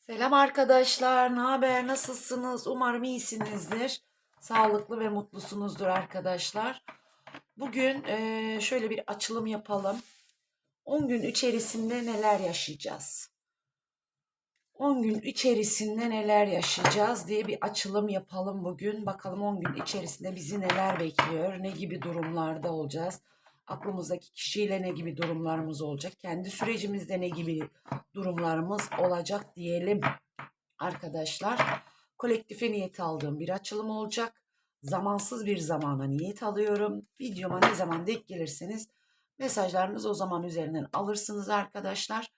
Selam arkadaşlar, ne haber, nasılsınız? Umarım iyisinizdir. Sağlıklı ve mutlusunuzdur arkadaşlar. Bugün eee, şöyle bir açılım yapalım. 10 gün içerisinde neler yaşayacağız? 10 gün içerisinde neler yaşayacağız diye bir açılım yapalım bugün. Bakalım 10 gün içerisinde bizi neler bekliyor, ne gibi durumlarda olacağız? Aklımızdaki kişiyle ne gibi durumlarımız olacak? Kendi sürecimizde ne gibi durumlarımız olacak diyelim arkadaşlar. Kolektife niyet aldığım bir açılım olacak. Zamansız bir zamana niyet alıyorum. Videoma ne zaman denk gelirseniz mesajlarınızı o zaman üzerinden alırsınız arkadaşlar.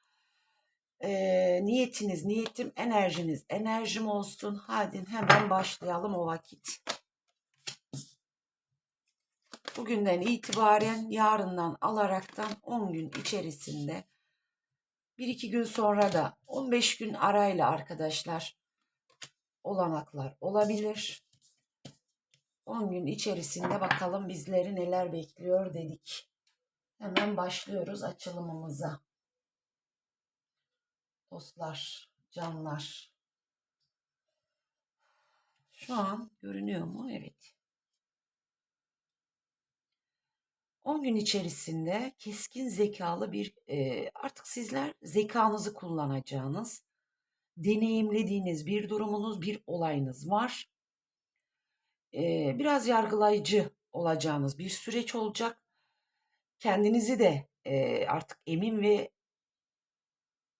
Ee, niyetiniz niyetim, enerjiniz enerjim olsun. Hadi hemen başlayalım o vakit. Bugünden itibaren yarından alaraktan 10 gün içerisinde bir iki gün sonra da 15 gün arayla arkadaşlar olanaklar olabilir. 10 gün içerisinde bakalım bizleri neler bekliyor dedik. Hemen başlıyoruz açılımımıza. Dostlar, canlar. Şu an görünüyor mu? Evet. 10 gün içerisinde keskin zekalı bir e, artık sizler zekanızı kullanacağınız, deneyimlediğiniz bir durumunuz, bir olayınız var. E, biraz yargılayıcı olacağınız bir süreç olacak. Kendinizi de e, artık emin ve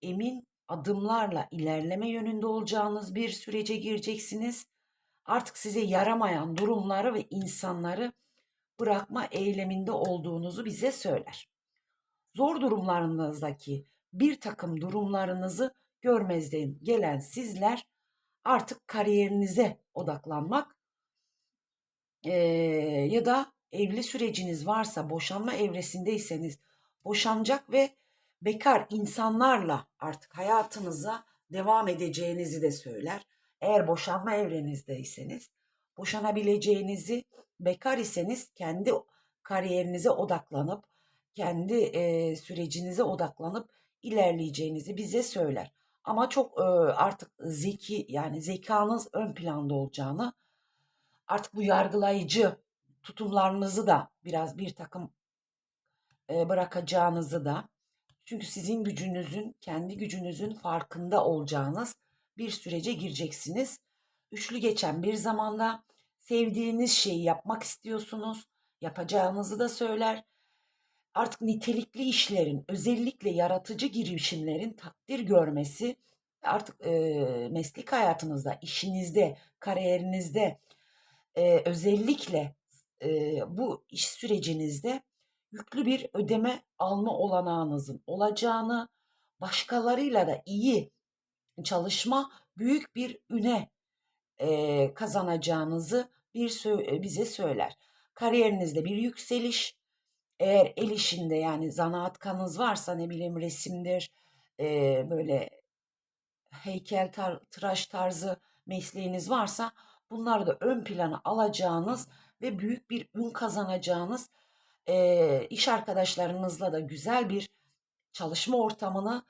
emin adımlarla ilerleme yönünde olacağınız bir sürece gireceksiniz. Artık size yaramayan durumları ve insanları bırakma eyleminde olduğunuzu bize söyler. Zor durumlarınızdaki bir takım durumlarınızı görmezden gelen sizler artık kariyerinize odaklanmak eee, ya da evli süreciniz varsa boşanma evresindeyseniz boşanacak ve bekar insanlarla artık hayatınıza devam edeceğinizi de söyler. Eğer boşanma evrenizdeyseniz boşanabileceğinizi, bekar iseniz kendi kariyerinize odaklanıp, kendi e, sürecinize odaklanıp ilerleyeceğinizi bize söyler. Ama çok e, artık zeki yani zekanız ön planda olacağını, artık bu yargılayıcı tutumlarınızı da biraz bir takım e, bırakacağınızı da çünkü sizin gücünüzün, kendi gücünüzün farkında olacağınız bir sürece gireceksiniz. Üçlü geçen bir zamanda sevdiğiniz şeyi yapmak istiyorsunuz. Yapacağınızı da söyler. Artık nitelikli işlerin, özellikle yaratıcı girişimlerin takdir görmesi artık e, meslek hayatınızda, işinizde, kariyerinizde e, özellikle e, bu iş sürecinizde yüklü bir ödeme alma olanağınızın olacağını, başkalarıyla da iyi çalışma büyük bir üne e, kazanacağınızı bir bize söyler. Kariyerinizde bir yükseliş, eğer el işinde yani zanaatkanız varsa ne bileyim resimdir, e, böyle heykel tar- tıraş tarzı mesleğiniz varsa bunları da ön plana alacağınız ve büyük bir ün kazanacağınız e, iş arkadaşlarınızla da güzel bir çalışma ortamını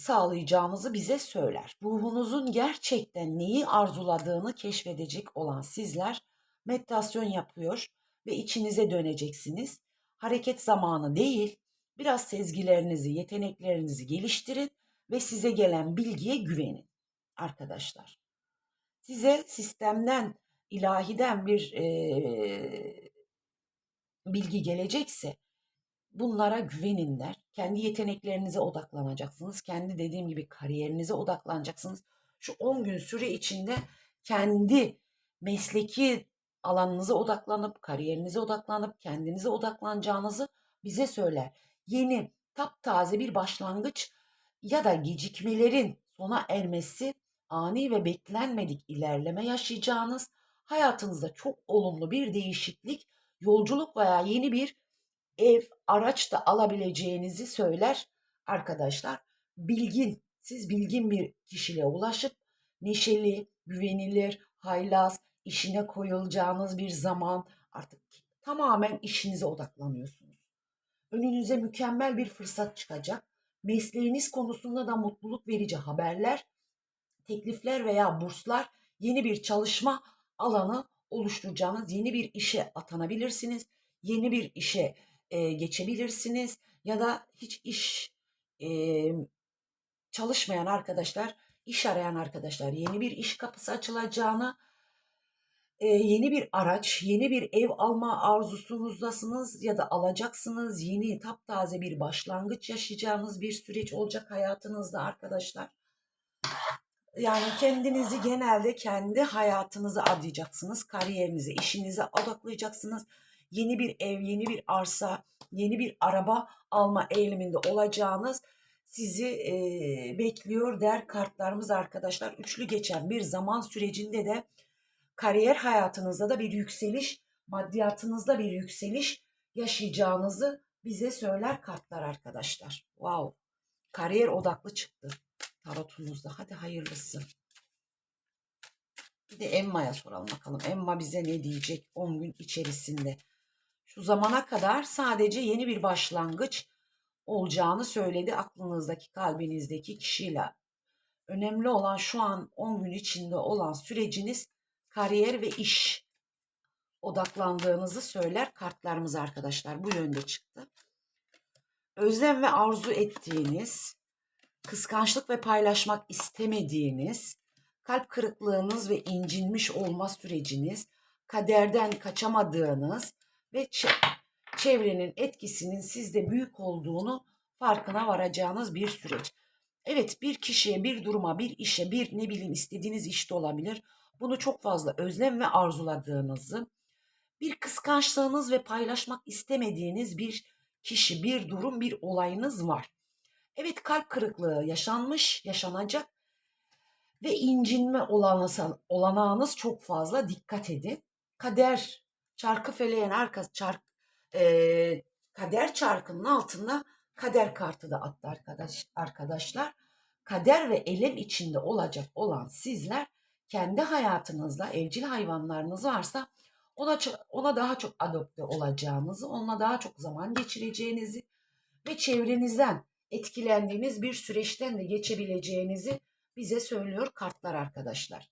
sağlayacağınızı bize söyler. Ruhunuzun gerçekten neyi arzuladığını keşfedecek olan sizler meditasyon yapıyor ve içinize döneceksiniz. Hareket zamanı değil, biraz sezgilerinizi, yeteneklerinizi geliştirin ve size gelen bilgiye güvenin arkadaşlar. Size sistemden, ilahiden bir e, bilgi gelecekse bunlara güvenin der. Kendi yeteneklerinize odaklanacaksınız. Kendi dediğim gibi kariyerinize odaklanacaksınız. Şu 10 gün süre içinde kendi mesleki alanınıza odaklanıp, kariyerinize odaklanıp, kendinize odaklanacağınızı bize söyler. Yeni, taptaze bir başlangıç ya da gecikmelerin sona ermesi, ani ve beklenmedik ilerleme yaşayacağınız, hayatınızda çok olumlu bir değişiklik, yolculuk veya yeni bir ev, araç da alabileceğinizi söyler arkadaşlar. Bilgin, siz bilgin bir kişiliğe ulaşıp neşeli, güvenilir, haylaz, işine koyulacağınız bir zaman artık tamamen işinize odaklanıyorsunuz. Önünüze mükemmel bir fırsat çıkacak. Mesleğiniz konusunda da mutluluk verici haberler teklifler veya burslar, yeni bir çalışma alanı oluşturacağınız yeni bir işe atanabilirsiniz. Yeni bir işe e, geçebilirsiniz ya da hiç iş e, çalışmayan arkadaşlar, iş arayan arkadaşlar yeni bir iş kapısı açılacağını, e, yeni bir araç, yeni bir ev alma arzusunuzdasınız ya da alacaksınız. Yeni taptaze bir başlangıç yaşayacağınız bir süreç olacak hayatınızda arkadaşlar. Yani kendinizi genelde kendi hayatınıza adayacaksınız. Kariyerinize, işinize odaklayacaksınız. Yeni bir ev, yeni bir arsa, yeni bir araba alma eğiliminde olacağınız sizi e, bekliyor der kartlarımız arkadaşlar. Üçlü geçen bir zaman sürecinde de kariyer hayatınızda da bir yükseliş, maddiyatınızda bir yükseliş yaşayacağınızı bize söyler kartlar arkadaşlar. Wow. Kariyer odaklı çıktı tarotunuzda. Hadi hayırlısı. Bir de Emma'ya soralım bakalım. Emma bize ne diyecek 10 gün içerisinde. Şu zamana kadar sadece yeni bir başlangıç olacağını söyledi aklınızdaki, kalbinizdeki kişiyle. Önemli olan şu an 10 gün içinde olan süreciniz kariyer ve iş odaklandığınızı söyler kartlarımız arkadaşlar. Bu yönde çıktı. Özlem ve arzu ettiğiniz, kıskançlık ve paylaşmak istemediğiniz, kalp kırıklığınız ve incinmiş olma süreciniz, kaderden kaçamadığınız ve çevrenin etkisinin sizde büyük olduğunu farkına varacağınız bir süreç. Evet bir kişiye, bir duruma, bir işe, bir ne bileyim istediğiniz işte olabilir. Bunu çok fazla özlem ve arzuladığınızı, bir kıskançlığınız ve paylaşmak istemediğiniz bir kişi, bir durum, bir olayınız var. Evet kalp kırıklığı yaşanmış, yaşanacak ve incinme olanağınız çok fazla. Dikkat edin. Kader, çarkı feleğin arka çark, e, kader çarkının altında kader kartı da attı arkadaş, arkadaşlar. Kader ve elem içinde olacak olan sizler kendi hayatınızda evcil hayvanlarınız varsa ona, ona daha çok adopte olacağınızı, onunla daha çok zaman geçireceğinizi ve çevrenizden etkilendiğiniz bir süreçten de geçebileceğinizi bize söylüyor kartlar arkadaşlar.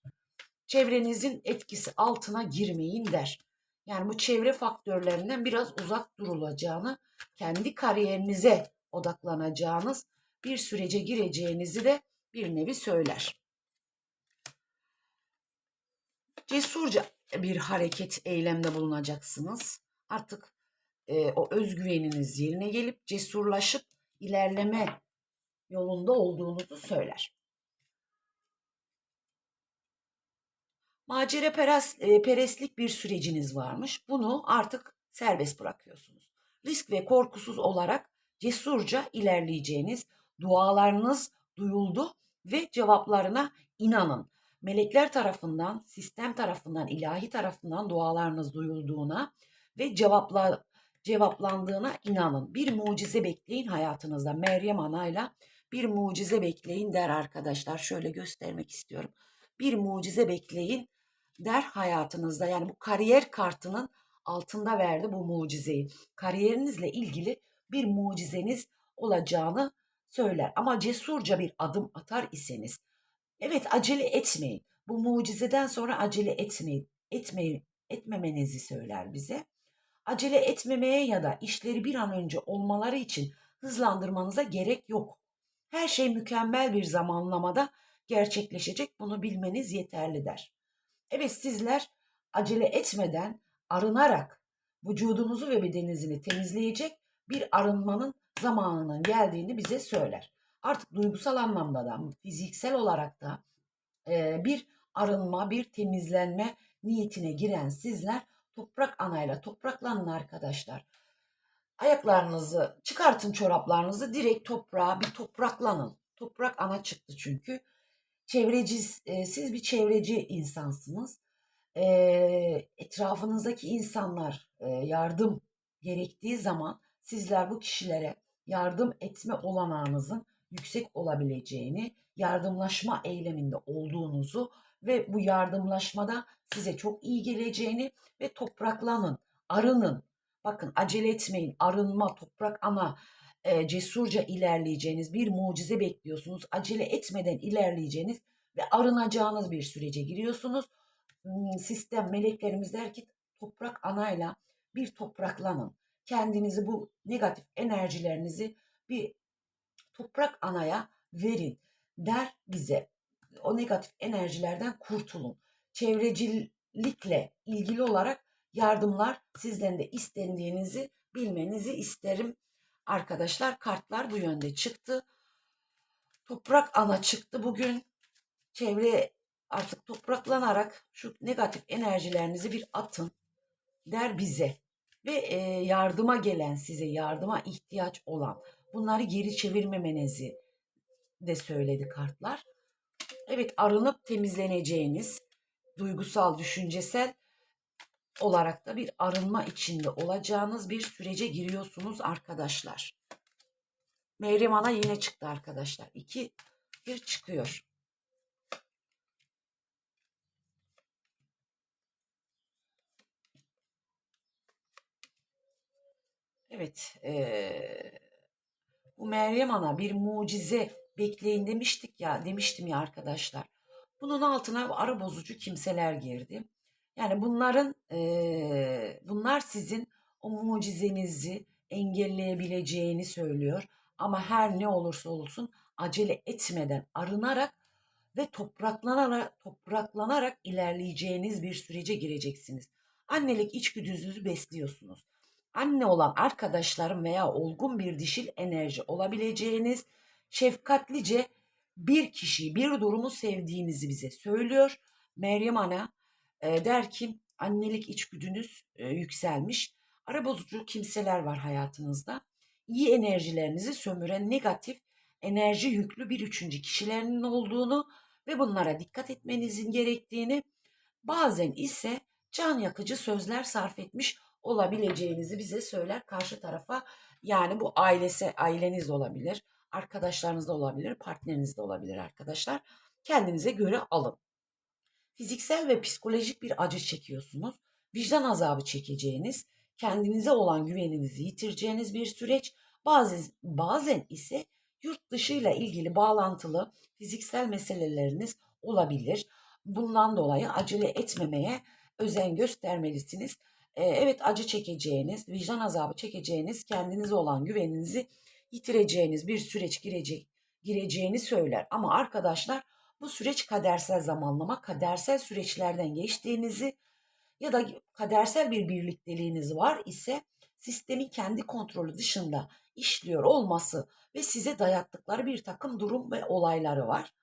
Çevrenizin etkisi altına girmeyin der. Yani bu çevre faktörlerinden biraz uzak durulacağını, kendi kariyerinize odaklanacağınız bir sürece gireceğinizi de bir nevi söyler. Cesurca bir hareket, eylemde bulunacaksınız. Artık e, o özgüveniniz yerine gelip cesurlaşıp ilerleme yolunda olduğunuzu söyler. Macera peres, e, perestlik bir süreciniz varmış. Bunu artık serbest bırakıyorsunuz. Risk ve korkusuz olarak cesurca ilerleyeceğiniz dualarınız duyuldu ve cevaplarına inanın. Melekler tarafından, sistem tarafından, ilahi tarafından dualarınız duyulduğuna ve cevapla, cevaplandığına inanın. Bir mucize bekleyin hayatınızda. Meryem Ana'yla bir mucize bekleyin der arkadaşlar. Şöyle göstermek istiyorum. Bir mucize bekleyin der hayatınızda. Yani bu kariyer kartının altında verdi bu mucizeyi. Kariyerinizle ilgili bir mucizeniz olacağını söyler. Ama cesurca bir adım atar iseniz, evet acele etmeyin. Bu mucizeden sonra acele etmeyin. Etmeyin, etmemenizi söyler bize. Acele etmemeye ya da işleri bir an önce olmaları için hızlandırmanıza gerek yok. Her şey mükemmel bir zamanlamada gerçekleşecek. Bunu bilmeniz yeterli der. Evet sizler acele etmeden arınarak vücudunuzu ve bedeninizi temizleyecek bir arınmanın zamanının geldiğini bize söyler. Artık duygusal anlamda da fiziksel olarak da e, bir arınma, bir temizlenme niyetine giren sizler toprak anayla topraklanın arkadaşlar. Ayaklarınızı çıkartın çoraplarınızı direkt toprağa bir topraklanın. Toprak ana çıktı çünkü. Çevreci, e, siz bir çevreci insansınız. E, etrafınızdaki insanlar e, yardım gerektiği zaman sizler bu kişilere yardım etme olanağınızın yüksek olabileceğini, yardımlaşma eyleminde olduğunuzu ve bu yardımlaşmada size çok iyi geleceğini ve topraklanın, arının. Bakın acele etmeyin, arınma, toprak ana, e, cesurca ilerleyeceğiniz bir mucize bekliyorsunuz. Acele etmeden ilerleyeceğiniz ve arınacağınız bir sürece giriyorsunuz. Hmm, Sistem, meleklerimiz der ki toprak anayla bir topraklanın. Kendinizi bu negatif enerjilerinizi bir toprak anaya verin der bize. O negatif enerjilerden kurtulun. Çevrecilikle ilgili olarak yardımlar sizden de istendiğinizi bilmenizi isterim. Arkadaşlar kartlar bu yönde çıktı. Toprak ana çıktı bugün. Çevre artık topraklanarak şu negatif enerjilerinizi bir atın der bize. Ve e, yardıma gelen size yardıma ihtiyaç olan bunları geri çevirmemenizi de söyledi kartlar. Evet arınıp temizleneceğiniz duygusal, düşüncesel olarak da bir arınma içinde olacağınız bir sürece giriyorsunuz arkadaşlar. Meryem Ana yine çıktı arkadaşlar. İki bir çıkıyor. Evet. eee, bu Meryem Ana bir mucize bekleyin demiştik ya demiştim ya arkadaşlar. Bunun altına ara bozucu kimseler girdi. Yani bunların eee, bunlar sizin o mucizenizi engelleyebileceğini söylüyor. Ama her ne olursa olsun acele etmeden arınarak ve topraklanarak, topraklanarak ilerleyeceğiniz bir sürece gireceksiniz. Annelik içgüdünüzü besliyorsunuz. Anne olan arkadaşlarım veya olgun bir dişil enerji olabileceğiniz şefkatlice bir kişiyi, bir durumu sevdiğinizi bize söylüyor. Meryem Ana e, der ki annelik içgüdünüz e, yükselmiş. Ara bozucu kimseler var hayatınızda. İyi enerjilerinizi sömüren negatif enerji yüklü bir üçüncü kişilerinin olduğunu ve bunlara dikkat etmenizin gerektiğini bazen ise can yakıcı sözler sarf etmiş olabileceğinizi bize söyler karşı tarafa. Yani bu ailesi, aileniz de olabilir, arkadaşlarınız da olabilir, partneriniz de olabilir arkadaşlar. Kendinize göre alın. Fiziksel ve psikolojik bir acı çekiyorsunuz. Vicdan azabı çekeceğiniz, kendinize olan güveninizi yitireceğiniz bir süreç. Bazen, bazen ise yurt dışıyla ilgili bağlantılı fiziksel meseleleriniz olabilir. Bundan dolayı acele etmemeye özen göstermelisiniz. Ee, evet acı çekeceğiniz, vicdan azabı çekeceğiniz, kendinize olan güveninizi yitireceğiniz bir süreç girecek gireceğini söyler. Ama arkadaşlar bu süreç kadersel zamanlama, kadersel süreçlerden geçtiğinizi ya da kadersel bir birlikteliğiniz var ise sistemin kendi kontrolü dışında işliyor olması ve size dayattıkları bir takım durum ve olayları var.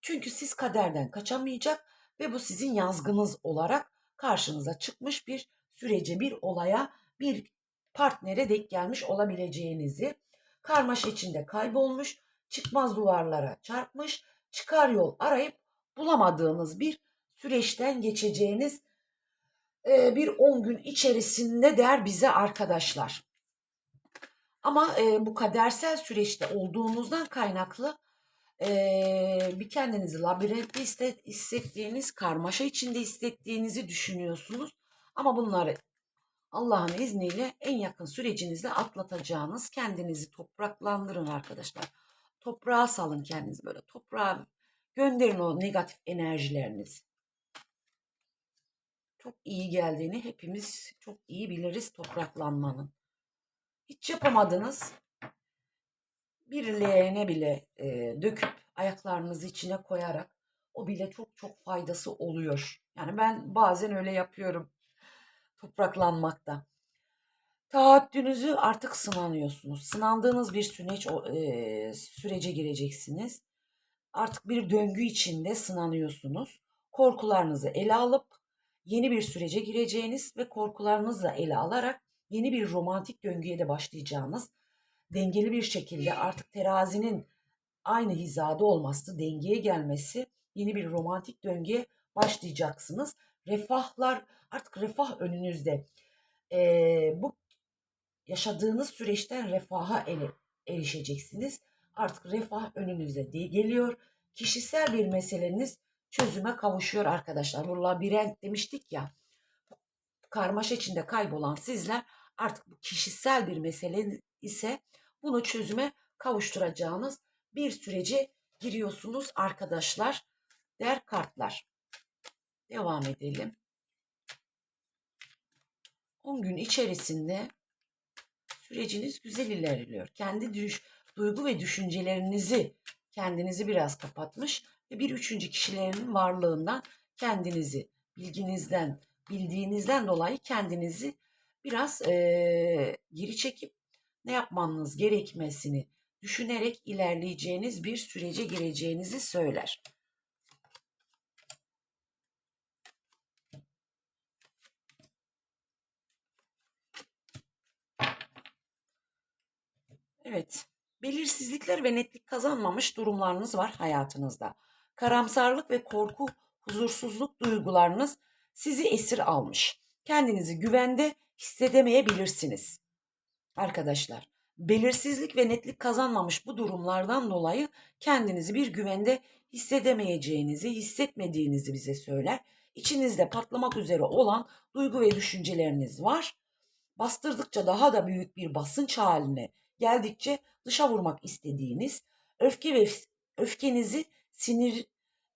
Çünkü siz kaderden kaçamayacak ve bu sizin yazgınız olarak karşınıza çıkmış bir sürece, bir olaya, bir partnere denk gelmiş olabileceğinizi, karmaşa içinde kaybolmuş, çıkmaz duvarlara çarpmış, çıkar yol arayıp bulamadığınız bir süreçten geçeceğiniz e, bir 10 gün içerisinde der bize arkadaşlar. Ama e, bu kadersel süreçte olduğunuzdan kaynaklı e, bir kendinizi labirentte hissettiğiniz, karmaşa içinde hissettiğinizi düşünüyorsunuz. Ama bunları Allah'ın izniyle en yakın sürecinizde atlatacağınız kendinizi topraklandırın arkadaşlar. Toprağa salın kendinizi böyle toprağa gönderin o negatif enerjilerinizi. Çok iyi geldiğini hepimiz çok iyi biliriz topraklanmanın. Hiç yapamadınız. Bir leğene bile e, döküp ayaklarınızı içine koyarak o bile çok çok faydası oluyor. Yani ben bazen öyle yapıyorum topraklanmakta. Taahhütünüzü artık sınanıyorsunuz. Sınandığınız bir süreç e, sürece gireceksiniz. Artık bir döngü içinde sınanıyorsunuz. Korkularınızı ele alıp yeni bir sürece gireceğiniz ve korkularınızla ele alarak yeni bir romantik döngüye de başlayacağınız dengeli bir şekilde artık terazinin aynı hizada olması, dengeye gelmesi, yeni bir romantik döngüye başlayacaksınız. Refahlar artık refah önünüzde. Ee, bu yaşadığınız süreçten refaha erişeceksiniz. Artık refah önünüze diye geliyor. Kişisel bir meseleniz çözüme kavuşuyor arkadaşlar. Bu labirent demiştik ya. Karmaşa içinde kaybolan sizler artık bu kişisel bir mesele ise bunu çözüme kavuşturacağınız bir sürece giriyorsunuz arkadaşlar. der kartlar. Devam edelim. 10 gün içerisinde süreciniz güzel ilerliyor. Kendi düş, duygu ve düşüncelerinizi kendinizi biraz kapatmış ve bir üçüncü kişilerin varlığından kendinizi bilginizden, bildiğinizden dolayı kendinizi biraz eee, geri çekip ne yapmanız gerekmesini düşünerek ilerleyeceğiniz bir sürece gireceğinizi söyler. Evet. Belirsizlikler ve netlik kazanmamış durumlarınız var hayatınızda. Karamsarlık ve korku, huzursuzluk duygularınız sizi esir almış. Kendinizi güvende hissedemeyebilirsiniz. Arkadaşlar, belirsizlik ve netlik kazanmamış bu durumlardan dolayı kendinizi bir güvende hissedemeyeceğinizi, hissetmediğinizi bize söyler. İçinizde patlamak üzere olan duygu ve düşünceleriniz var. Bastırdıkça daha da büyük bir basınç haline geldikçe dışa vurmak istediğiniz, öfke ve öfkenizi sinir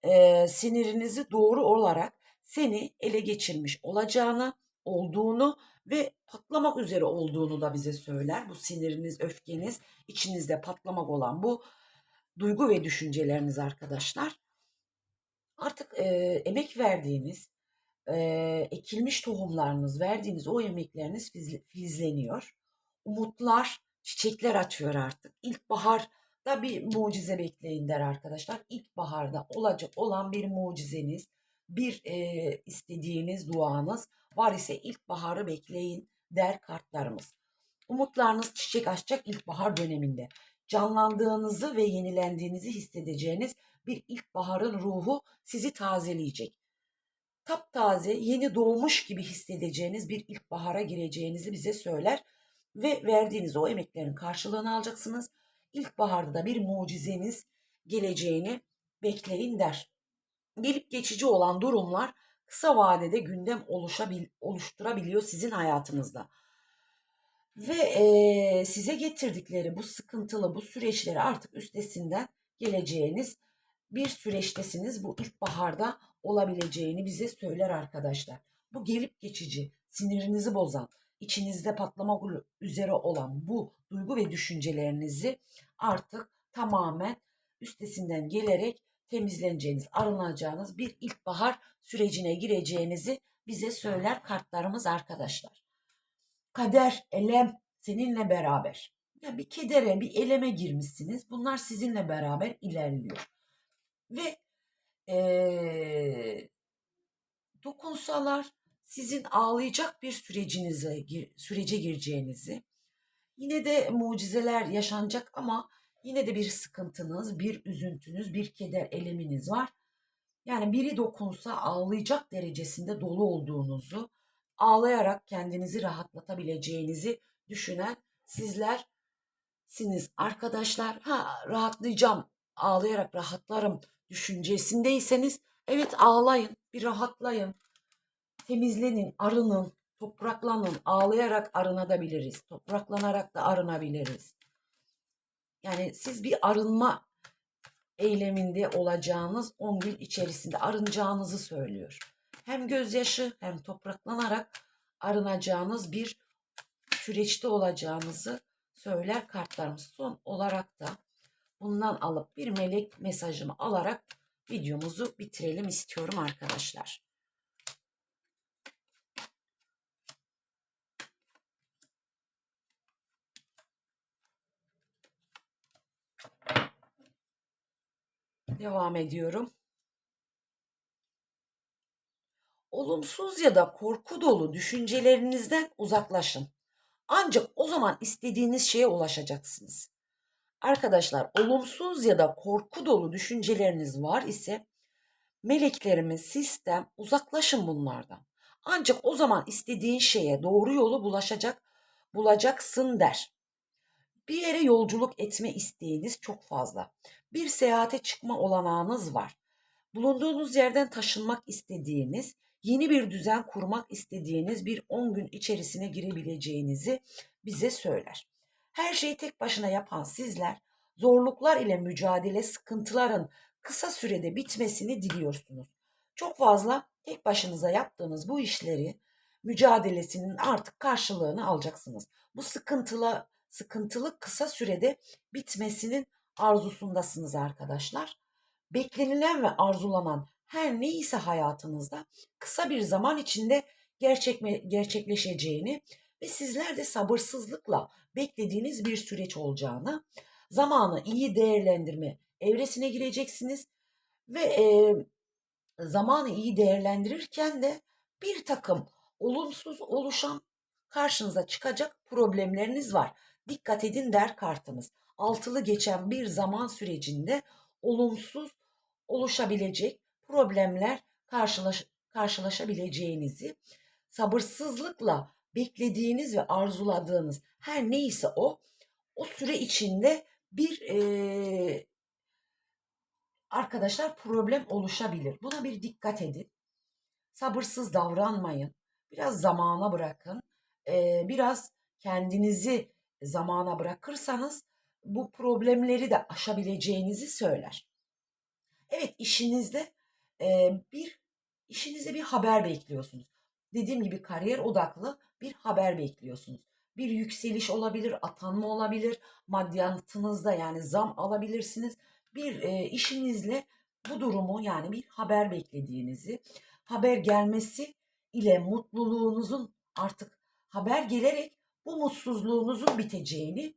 e, sinirinizi doğru olarak seni ele geçirmiş olacağını, olduğunu ve patlamak üzere olduğunu da bize söyler. Bu siniriniz, öfkeniz, içinizde patlamak olan bu duygu ve düşünceleriniz arkadaşlar. Artık e, emek verdiğiniz, e, ekilmiş tohumlarınız, verdiğiniz o emekleriniz fiz- filizleniyor. Umutlar, çiçekler açıyor artık. İlkbaharda bir mucize bekleyin der arkadaşlar. İlkbaharda olacak olan bir mucizeniz, bir e, istediğiniz duanız var ise ilkbaharı bekleyin der kartlarımız. Umutlarınız çiçek açacak ilkbahar döneminde. Canlandığınızı ve yenilendiğinizi hissedeceğiniz bir ilkbaharın ruhu sizi tazeleyecek. Taptaze, yeni doğmuş gibi hissedeceğiniz bir ilkbahara gireceğinizi bize söyler ve verdiğiniz o emeklerin karşılığını alacaksınız. İlkbaharda da bir mucizeniz geleceğini bekleyin der. Gelip geçici olan durumlar kısa vadede gündem oluşabil, oluşturabiliyor sizin hayatınızda. Ve e, size getirdikleri bu sıkıntılı bu süreçleri artık üstesinden geleceğiniz bir süreçtesiniz. Bu ilkbaharda olabileceğini bize söyler arkadaşlar. Bu gelip geçici, sinirinizi bozan, içinizde patlamak üzere olan bu duygu ve düşüncelerinizi artık tamamen üstesinden gelerek temizleneceğiniz, arınacağınız bir ilkbahar sürecine gireceğinizi bize söyler kartlarımız arkadaşlar. Kader, elem seninle beraber. Ya bir kedere, bir eleme girmişsiniz. Bunlar sizinle beraber ilerliyor. Ve ee, dokunsalar sizin ağlayacak bir sürecinize sürece gireceğinizi, yine de mucizeler yaşanacak ama yine de bir sıkıntınız, bir üzüntünüz, bir keder eleminiz var. Yani biri dokunsa ağlayacak derecesinde dolu olduğunuzu, ağlayarak kendinizi rahatlatabileceğinizi düşünen sizlersiniz arkadaşlar. Ha rahatlayacağım, ağlayarak rahatlarım düşüncesindeyseniz evet ağlayın, bir rahatlayın. Temizlenin, arının, topraklanın. Ağlayarak arınabiliriz. Topraklanarak da arınabiliriz. Yani siz bir arınma eyleminde olacağınız 10 gün içerisinde arınacağınızı söylüyor. Hem gözyaşı hem topraklanarak arınacağınız bir süreçte olacağınızı söyler kartlarımız. Son olarak da bundan alıp bir melek mesajımı alarak videomuzu bitirelim istiyorum arkadaşlar. Devam ediyorum. Olumsuz ya da korku dolu düşüncelerinizden uzaklaşın. Ancak o zaman istediğiniz şeye ulaşacaksınız. Arkadaşlar olumsuz ya da korku dolu düşünceleriniz var ise meleklerimiz, sistem uzaklaşın bunlardan. Ancak o zaman istediğin şeye doğru yolu bulaşacak, bulacaksın der. Bir yere yolculuk etme isteğiniz çok fazla. Bir seyahate çıkma olanağınız var. Bulunduğunuz yerden taşınmak istediğiniz, yeni bir düzen kurmak istediğiniz bir 10 gün içerisine girebileceğinizi bize söyler. Her şeyi tek başına yapan sizler, zorluklar ile mücadele, sıkıntıların kısa sürede bitmesini diliyorsunuz. Çok fazla tek başınıza yaptığınız bu işleri mücadelesinin artık karşılığını alacaksınız. Bu sıkıntılı sıkıntılı kısa sürede bitmesinin arzusundasınız arkadaşlar. Beklenilen ve arzulanan her neyse hayatınızda kısa bir zaman içinde gerçek gerçekleşeceğini ve sizler de sabırsızlıkla beklediğiniz bir süreç olacağını, zamanı iyi değerlendirme evresine gireceksiniz ve e, zamanı iyi değerlendirirken de bir takım olumsuz oluşan karşınıza çıkacak problemleriniz var. Dikkat edin der kartımız. Altılı geçen bir zaman sürecinde olumsuz oluşabilecek problemler karşılaş, karşılaşabileceğinizi, sabırsızlıkla beklediğiniz ve arzuladığınız her neyse o, o süre içinde bir e, arkadaşlar problem oluşabilir. Buna bir dikkat edin. Sabırsız davranmayın. Biraz zamana bırakın. E, biraz kendinizi zamana bırakırsanız bu problemleri de aşabileceğinizi söyler. Evet işinizde e, bir işinizde bir haber bekliyorsunuz. Dediğim gibi kariyer odaklı bir haber bekliyorsunuz. Bir yükseliş olabilir, atanma olabilir, maddiyatınızda yani zam alabilirsiniz. Bir e, işinizle bu durumu yani bir haber beklediğinizi, haber gelmesi ile mutluluğunuzun artık haber gelerek bu mutsuzluğunuzun biteceğini,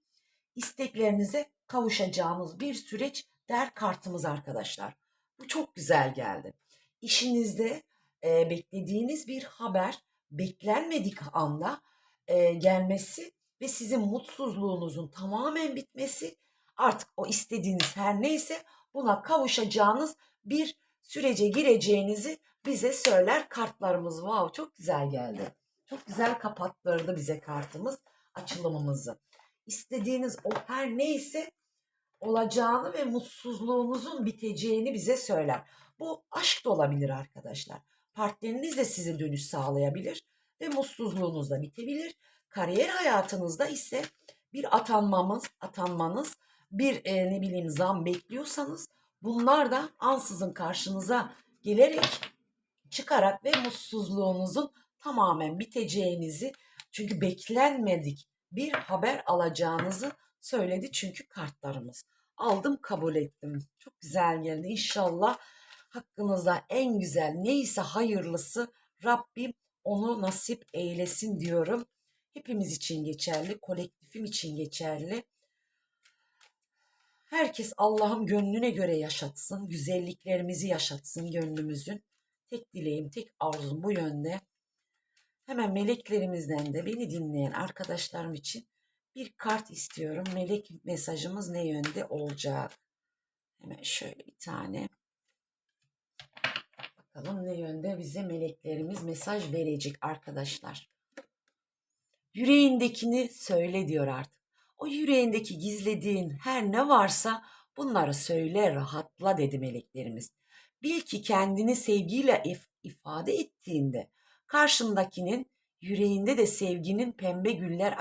isteklerinize kavuşacağınız bir süreç der kartımız arkadaşlar. Bu çok güzel geldi. İşinizde e, beklediğiniz bir haber beklenmedik anda e, gelmesi ve sizin mutsuzluğunuzun tamamen bitmesi artık o istediğiniz her neyse buna kavuşacağınız bir sürece gireceğinizi bize söyler kartlarımız. Wow çok güzel geldi. Çok güzel kapattırdı bize kartımız açılımımızı. İstediğiniz o her neyse olacağını ve mutsuzluğunuzun biteceğini bize söyler. Bu aşk da olabilir arkadaşlar. Partneriniz de size dönüş sağlayabilir ve mutsuzluğunuz da bitebilir. Kariyer hayatınızda ise bir atanmamız, atanmanız, bir e, ne bileyim zam bekliyorsanız bunlar da ansızın karşınıza gelerek çıkarak ve mutsuzluğunuzun tamamen biteceğinizi çünkü beklenmedik bir haber alacağınızı söyledi çünkü kartlarımız. Aldım kabul ettim. Çok güzel geldi. İnşallah hakkınızda en güzel neyse hayırlısı Rabbim onu nasip eylesin diyorum. Hepimiz için geçerli, kolektifim için geçerli. Herkes Allah'ın gönlüne göre yaşatsın, güzelliklerimizi yaşatsın gönlümüzün. Tek dileğim, tek arzum bu yönde. Hemen meleklerimizden de beni dinleyen arkadaşlarım için bir kart istiyorum. Melek mesajımız ne yönde olacak? Hemen şöyle bir tane. Bakalım ne yönde bize meleklerimiz mesaj verecek arkadaşlar. Yüreğindekini söyle diyor artık. O yüreğindeki gizlediğin her ne varsa bunları söyle rahatla dedi meleklerimiz. Bil ki kendini sevgiyle if- ifade ettiğinde karşındakinin yüreğinde de sevginin pembe güller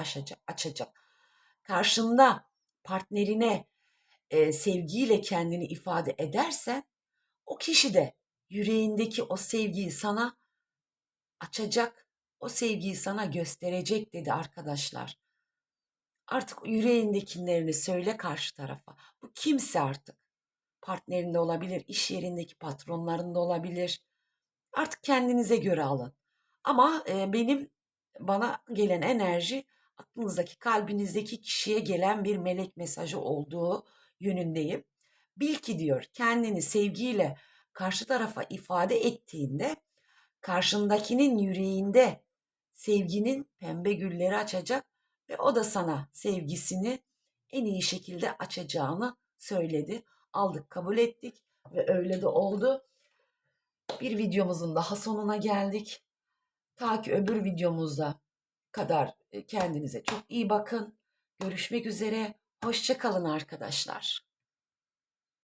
açacak. Karşında partnerine e, sevgiyle kendini ifade edersen o kişi de yüreğindeki o sevgiyi sana açacak, o sevgiyi sana gösterecek dedi arkadaşlar. Artık yüreğindekilerini söyle karşı tarafa. Bu kimse artık. Partnerinde olabilir, iş yerindeki patronlarında olabilir. Artık kendinize göre alın. Ama e, benim bana gelen enerji aklınızdaki, kalbinizdeki kişiye gelen bir melek mesajı olduğu yönündeyim. Bil ki diyor kendini sevgiyle karşı tarafa ifade ettiğinde karşındakinin yüreğinde sevginin pembe gülleri açacak ve o da sana sevgisini en iyi şekilde açacağını söyledi. Aldık, kabul ettik ve öyle de oldu. Bir videomuzun daha sonuna geldik. Ta ki öbür videomuzda kadar kendinize çok iyi bakın. Görüşmek üzere. Hoşçakalın arkadaşlar.